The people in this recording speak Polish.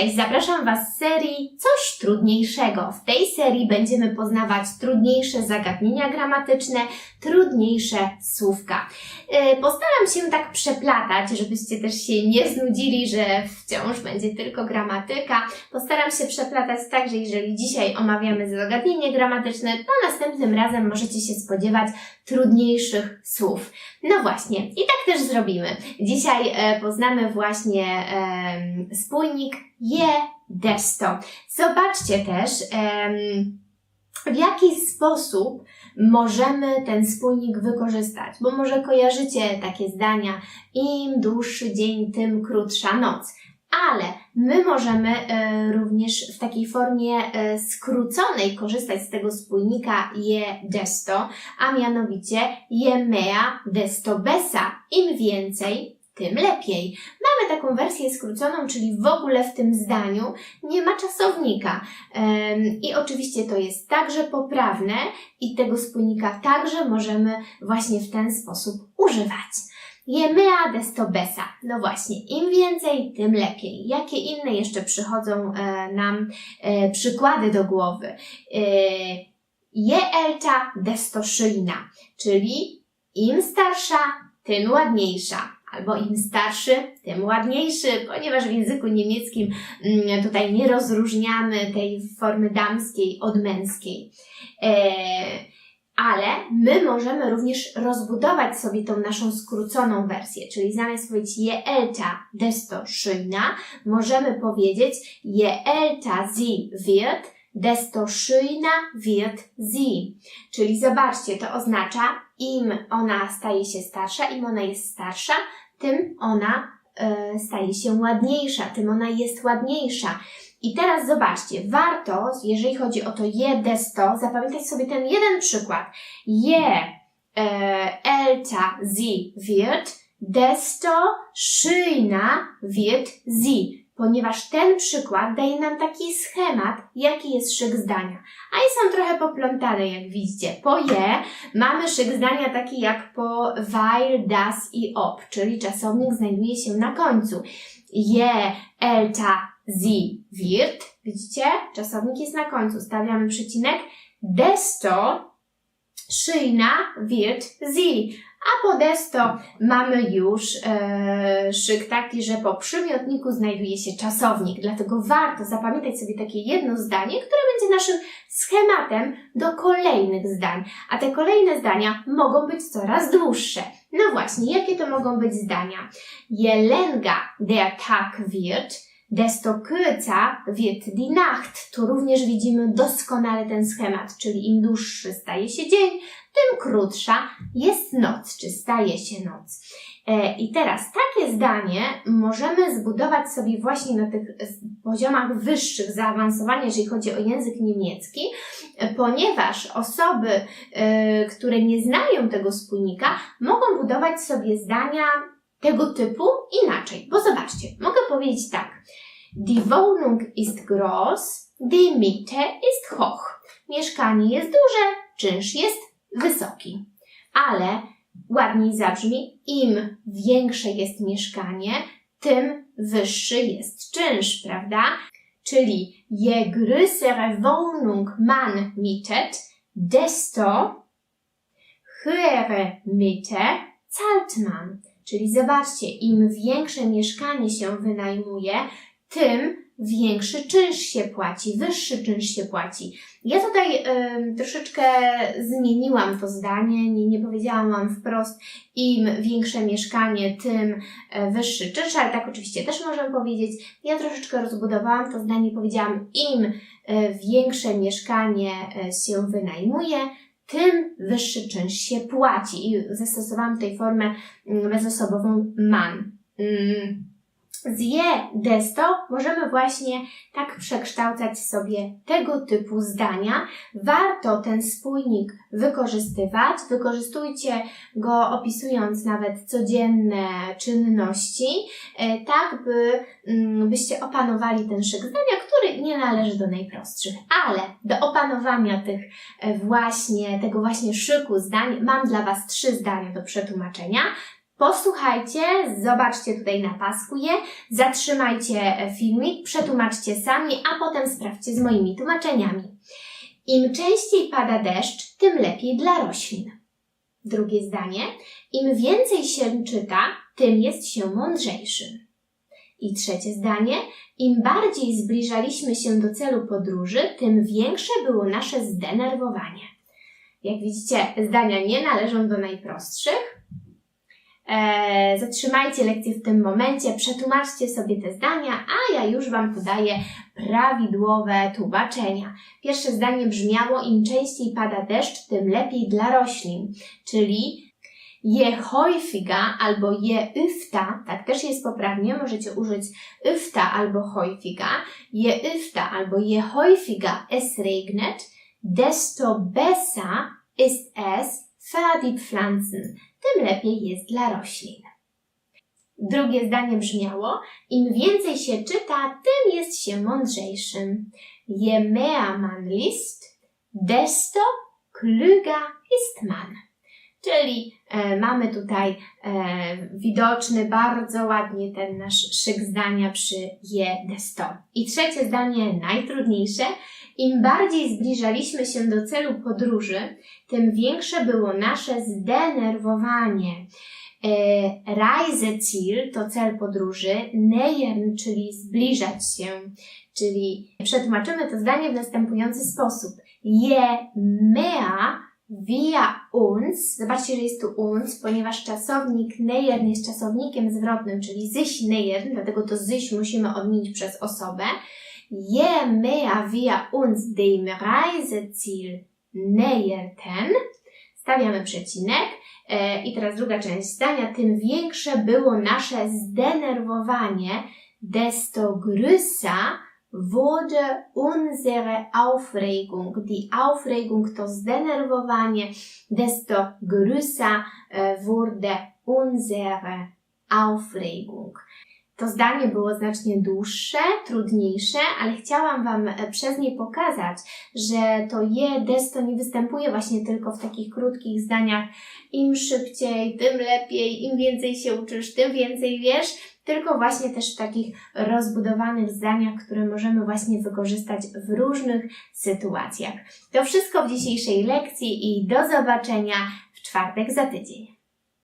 cześć! Zapraszam Was z serii Coś trudniejszego. W tej serii będziemy poznawać trudniejsze zagadnienia gramatyczne, trudniejsze słówka. Yy, Postaram się tak przeplatać, żebyście też się nie znudzili, że wciąż będzie tylko gramatyka. Postaram się przeplatać tak, że jeżeli dzisiaj omawiamy zagadnienie gramatyczne, to następnym razem możecie się spodziewać trudniejszych słów. No właśnie, i tak też zrobimy. Dzisiaj e, poznamy właśnie spójnik je desto. Zobaczcie też, w jaki sposób możemy ten spójnik wykorzystać, bo może kojarzycie takie zdania, im dłuższy dzień, tym krótsza noc. Ale my możemy e, również w takiej formie e, skróconej korzystać z tego spójnika je desto, a mianowicie je mea desto besa. Im więcej, tym lepiej. Mamy taką wersję skróconą, czyli w ogóle w tym zdaniu nie ma czasownika. I oczywiście to jest także poprawne i tego spójnika także możemy właśnie w ten sposób używać. Je mea desto besa. No właśnie, im więcej, tym lepiej. Jakie inne jeszcze przychodzą e, nam e, przykłady do głowy? E, je elta desto szyjna, czyli im starsza, tym ładniejsza. Albo im starszy, tym ładniejszy, ponieważ w języku niemieckim mm, tutaj nie rozróżniamy tej formy damskiej od męskiej. E, ale my możemy również rozbudować sobie tą naszą skróconą wersję, czyli zamiast powiedzieć je elta desto schöner, możemy powiedzieć je elta sie wird, desto schöner wird sie. Czyli zobaczcie, to oznacza im ona staje się starsza, im ona jest starsza, tym ona e, staje się ładniejsza, tym ona jest ładniejsza. I teraz zobaczcie, warto, jeżeli chodzi o to je desto, zapamiętać sobie ten jeden przykład. Je e, elta sie wird, desto schöner wird sie. Ponieważ ten przykład daje nam taki schemat, jaki jest szyk zdania. A i są trochę poplątane, jak widzicie. Po je mamy szyk zdania taki jak po weil, das i ob, czyli czasownik znajduje się na końcu. Je elta sie wird, widzicie? Czasownik jest na końcu, stawiamy przecinek. Desto szyjna wird sie. A po desto mamy już e, szyk taki, że po przymiotniku znajduje się czasownik. Dlatego warto zapamiętać sobie takie jedno zdanie, które będzie naszym schematem do kolejnych zdań. A te kolejne zdania mogą być coraz dłuższe. No właśnie, jakie to mogą być zdania? Je länger der Tag wird, desto kürzer wird die Nacht. Tu również widzimy doskonale ten schemat, czyli im dłuższy staje się dzień, tym krótsza jest noc, czy staje się noc. E, I teraz takie zdanie możemy zbudować sobie właśnie na tych poziomach wyższych zaawansowania, jeżeli chodzi o język niemiecki, e, ponieważ osoby, e, które nie znają tego spójnika, mogą budować sobie zdania tego typu inaczej. Bo zobaczcie, mogę powiedzieć tak. Die Wohnung ist groß, die Miete ist hoch. Mieszkanie jest duże, czynsz jest wysoki. Ale ładniej zabrzmi, im większe jest mieszkanie, tym wyższy jest czynsz, prawda? Czyli je größere Wohnung man mietet, desto höhere Miete zahlt man. Czyli zobaczcie, im większe mieszkanie się wynajmuje, tym większy czynsz się płaci, wyższy czynsz się płaci. Ja tutaj ym, troszeczkę zmieniłam to zdanie, nie, nie powiedziałam Wam wprost, im większe mieszkanie, tym e, wyższy czynsz, ale tak oczywiście też możemy powiedzieć. Ja troszeczkę rozbudowałam to zdanie, powiedziałam, im e, większe mieszkanie e, się wynajmuje, tym wyższy czynsz się płaci. I zastosowałam tutaj formę mm, bezosobową man. Mm. Z je desto możemy właśnie tak przekształcać sobie tego typu zdania. Warto ten spójnik wykorzystywać. Wykorzystujcie go opisując nawet codzienne czynności, e, tak by mm, byście opanowali ten szyk zdania, który nie należy do najprostszych. Ale do opanowania tych e, właśnie, tego właśnie szyku zdań mam dla Was trzy zdania do przetłumaczenia. Posłuchajcie, zobaczcie tutaj na pasku je, zatrzymajcie e, filmik, przetłumaczcie sami, a potem sprawdźcie z moimi tłumaczeniami. Im częściej pada deszcz, tym lepiej dla roślin. Drugie zdanie. Im więcej się czyta, tym jest się mądrzejszym. I trzecie zdanie. Im bardziej zbliżaliśmy się do celu podróży, tym większe było nasze zdenerwowanie. Jak widzicie, zdania nie należą do najprostszych. Eee, zatrzymajcie lekcję w tym momencie, przetłumaczcie sobie te zdania, a ja już Wam podaję prawidłowe tłumaczenia. Pierwsze zdanie brzmiało: im częściej pada deszcz, tym lepiej dla roślin, czyli je häufiger albo je öfter, tak też jest poprawnie, możecie użyć öfter albo häufiger, je öfter albo je häufiger es regnet, desto besser ist es für die Pflanzen, tym lepiej jest dla roślin. Drugie zdanie brzmiało: Im więcej się czyta, tym jest się mądrzejszym. Je mehr man liest, desto klüger ist man. Czyli e, mamy tutaj e, widoczny bardzo ładnie ten nasz szyk zdania przy je desto. I trzecie zdanie, najtrudniejsze. Im bardziej zbliżaliśmy się do celu podróży, tym większe było nasze zdenerwowanie. E, Reiseziel to cel podróży, nähern, czyli zbliżać się, czyli przetłumaczymy to zdanie w następujący sposób. Je mehr wir uns, zobaczcie, że jest tu uns, ponieważ czasownik nähern jest czasownikiem zwrotnym, czyli sich nähern, dlatego to sich musimy odmienić przez osobę. Je mehr wir uns dem Reiseziel näherten, stawiamy przecinek, E, I teraz druga część zdania. Tym większe było nasze zdenerwowanie, desto größer wurde unsere Aufregung. Die Aufregung to zdenerwowanie, desto größer e, wurde unsere Aufregung. To zdanie było znacznie dłuższe, trudniejsze, ale chciałam Wam e, przez nie pokazać, że to je desto nie występuje właśnie tylko w takich krótkich zdaniach. Im szybciej, tym lepiej, im więcej się uczysz, tym więcej wiesz, tylko właśnie też w takich rozbudowanych zdaniach, które możemy właśnie wykorzystać w różnych sytuacjach. To wszystko w dzisiejszej lekcji i do zobaczenia w czwartek za tydzień.